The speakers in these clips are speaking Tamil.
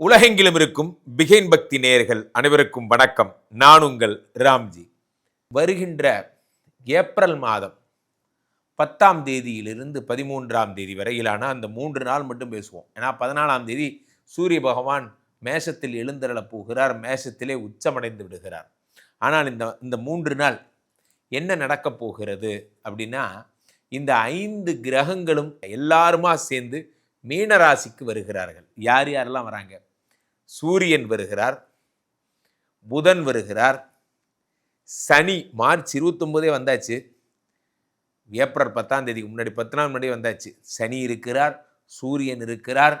உலகெங்கிலும் இருக்கும் பிகைன் பக்தி நேயர்கள் அனைவருக்கும் வணக்கம். நான் உங்கள் ராம்ஜி. வருகின்ற ஏப்ரல் மாதம் பத்தாம் தேதியிலிருந்து பதிமூன்றாம் தேதி வரையிலான அந்த மூன்று நாள் மட்டும் பேசுவோம். ஏன்னா பதினாலாம் தேதி சூரிய பகவான் மேஷத்தில் எழுந்தருளப் போகிறார் மேஷத்திலே உச்சமடைந்து விடுகிறார். ஆனால் இந்த இந்த மூன்று நாள் என்ன நடக்கப் போகிறது அப்படின்னா இந்த ஐந்து கிரகங்களும் எல்லாருமா சேர்ந்து மீனராசிக்கு வருகிறார்கள். யார் யாரெல்லாம் வராங்க? சூரியன் வருகிறார் புதன் வருகிறார் சனி மார்ச் இருபத்தொம்போதே வந்தாச்சு. ஏப்ரல் பத்தாம் தேதிக்கு முன்னாடி பத்து நாள் முன்னாடி வந்தாச்சு. சனி இருக்கிறார் சூரியன் இருக்கிறார்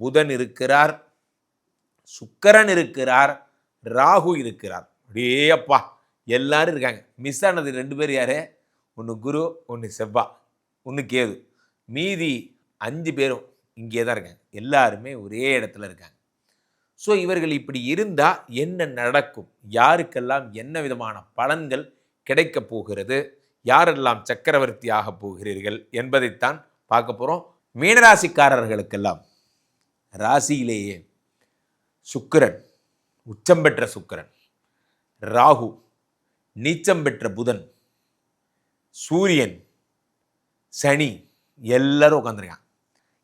புதன் இருக்கிறார் சுக்கரன் இருக்கிறார் ராகு இருக்கிறார். அப்படியே அப்பா எல்லாரும் இருக்காங்க. மிஸ் ஆனது ரெண்டு பேர் யாரு? ஒன்று குரு ஒன்று செவ்வா ஒன்று கேது. மீதி அஞ்சு பேரும் இங்கே தான் இருக்காங்க. எல்லாருமே ஒரே இடத்துல இருக்காங்க. ஸோ இவர்கள் இப்படி இருந்தால் என்ன நடக்கும்? யாருக்கெல்லாம் என்ன விதமான பலன்கள் கிடைக்கப் போகிறது? யாரெல்லாம் சக்கரவர்த்தி ஆகப் போகிறீர்கள் என்பதைத்தான் பார்க்க போகிறோம் மீனராசிக்காரர்களுக்கெல்லாம் ராசியிலேயே சுக்கிரன் உச்சம் பெற்ற சுக்கிரன் ராகு நீச்சம் பெற்ற புதன் சூரியன் சனி எல்லாரும் உட்காந்துருக்கான்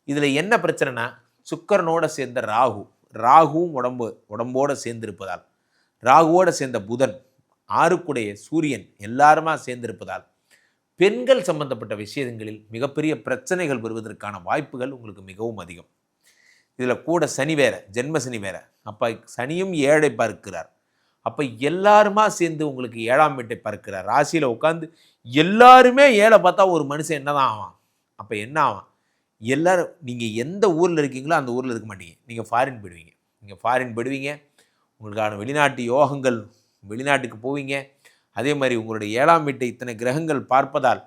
இதில் என்ன பிரச்சனைனா சுக்கரனோட சேர்ந்த ராகு. ராகுவும் உடம்பு உடம்போடு சேர்ந்திருப்பதால். ராகுவோடு சேர்ந்த புதன் ஆறுக்குடைய சூரியன் எல்லாருமா சேர்ந்திருப்பதால். பெண்கள் சம்பந்தப்பட்ட விஷயங்களில் மிகப்பெரிய பிரச்சனைகள் வருவதற்கான வாய்ப்புகள் உங்களுக்கு மிகவும் அதிகம். இதில் கூட சனி வேற ஜென்ம சனி வேற. அப்போ சனியும் ஏழை பார்க்கிறார். அப்போ எல்லாருமா சேர்ந்து உங்களுக்கு ஏழாம் வீட்டை பார்க்கிறார். ராசியில் உட்காந்து எல்லாருமே ஏழை பார்த்தா ஒரு மனுஷன் என்னதான் ஆவான்? அப்போ என்ன ஆவான்? எல்லோரும் நீங்கள் எந்த ஊரில் இருக்கீங்களோ அந்த ஊரில் இருக்க மாட்டீங்க. நீங்கள் ஃபாரின் போயிடுவீங்க. நீங்கள் ஃபாரின் போயிடுவீங்க உங்களுக்கான வெளிநாட்டு யோகங்கள் வெளிநாட்டுக்கு போவீங்க. அதே மாதிரி உங்களுடைய ஏழாம் வீட்டை இத்தனை கிரகங்கள் பார்ப்பதால்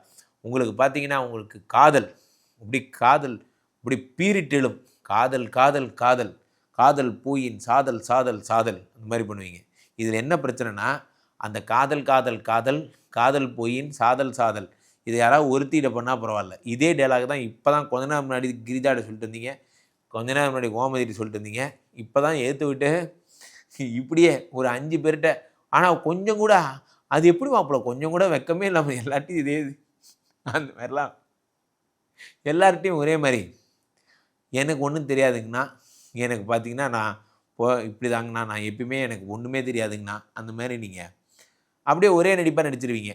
உங்களுக்கு பார்த்தீங்கன்னா உங்களுக்கு காதல் இப்படி காதல் இப்படி பீரிட்டெழும் காதல் காதல் காதல். காதல் பூயின் சாதல் சாதல் சாதல். அந்த மாதிரி பண்ணுவீங்க. இதில் என்ன பிரச்சனைனா அந்த காதல் காதல் காதல் காதல் போயின் சாதல் சாதல். இதை யாராவது ஒருத்திட்ட பண்ணால் பரவாயில்ல. இதே டைலாக் தான் இப்போ தான் கொஞ்ச நேரம் முன்னாடி கிரிஜாட்ட சொல்லிட்டு இருந்தீங்க. கொஞ்ச நேரம் முன்னாடி கோமதிட்டு சொல்லிட்டு இருந்தீங்க. இப்போ தான் ஏற்று விட்டு இப்படியே ஒரு அஞ்சு பேர்கிட்ட ஆனால் கொஞ்சம் கூட அது எப்படி மாப்பிள்ள கொஞ்சம் கூட வெக்கமே இல்லாமல் எல்லார்ட்டையும் இதே இது. அந்த மாதிரிலாம். எல்லார்ட்டையும் ஒரே மாதிரி. எனக்கு ஒன்றும் தெரியாதுங்கண்ணா. எனக்கு பார்த்தீங்கன்னா நான் இப்போ இப்படி தாங்கண்ணா நான் எப்பயுமே எனக்கு ஒன்றுமே தெரியாதுங்கண்ணா. அந்த மாதிரி நீங்கள் அப்படியே ஒரே நடிப்பாக நடிச்சிருவீங்க.